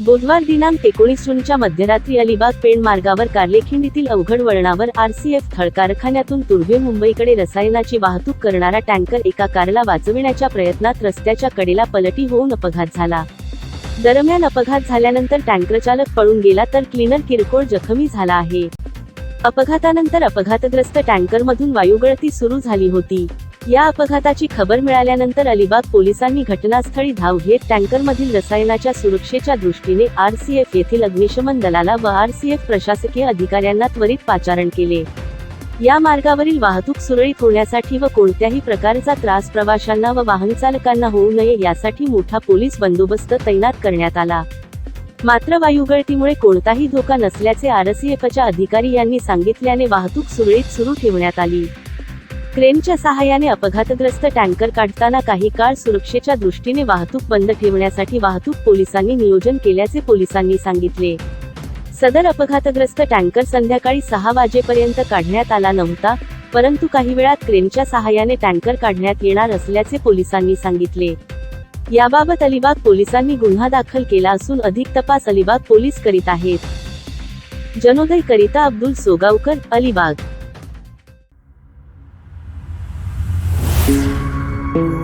बुधवार दिनांक एकोणीस जूनच्या मध्यरात्री अलिबाग पेण मार्गावर कार्लेखिंडीतील अवघड वळणावर आरसीएफ थळ कारखान्यातून तुर्भे मुंबईकडे रसायनाची वाहतूक करणारा टँकर एका कारला वाचविण्याच्या प्रयत्नात रस्त्याच्या कडेला पलटी होऊन अपघात झाला. दरम्यान अपघात झाल्यानंतर टँकर चालक पळून गेला तर क्लीनर किरकोळ जखमी झाला आहे. अपघातानंतर अपघातग्रस्त टँकरमधून वायुगळती सुरू झाली होती. या अपघाताची खबर मिळाल्यानंतर अलिबाग पोलिसांनी घटनास्थळी धाव घेत टँकरमधील रसायनाच्या सुरक्षेच्या दृष्टीने आरसीएफ येथील अग्निशमन दलाला व आरसीएफ प्रशासकीय अधिकाऱ्यांना त्वरित पाचारण केले. या मार्गावरील वाहतूक सुरळीत होण्यासाठी व कोणत्याही प्रकारचा त्रास प्रवाशांना व वाहन चालकांना होऊ नये यासाठी मोठा पोलीस बंदोबस्त तैनात करण्यात आला. मात्र वायुगळतीमुळे कोणताही धोका नसल्याचे आरसीएफच्या अधिकारी यांनी सांगितल्याने वाहतूक सुरळीत सुरू ठेवण्यात आली. क्रेनच्या सहाय्याने अपघातग्रस्त टँकर काढताना काही काळ सुरक्षेच्या दृष्टीने वाहतूक बंद ठेवण्यासाठी वाहतूक पोलिसांनी नियोजन केल्याचे पोलिसांनी सांगितले. सदर अपघातग्रस्त टँकर संध्याकाळी सहा वाजेपर्यंत काढण्यात आला नव्हता परंतु काही वेळात क्रेनच्या सहाय्याने टँकर काढण्यात येणार असल्याचे पोलिसांनी सांगितले. याबाबत अलिबाग पोलिसांनी गुन्हा दाखल केला असून अधिक तपास अलिबाग पोलीस करीत आहेत. जनोदय करिता अब्दुल सोगावकर अलिबाग. Thank you.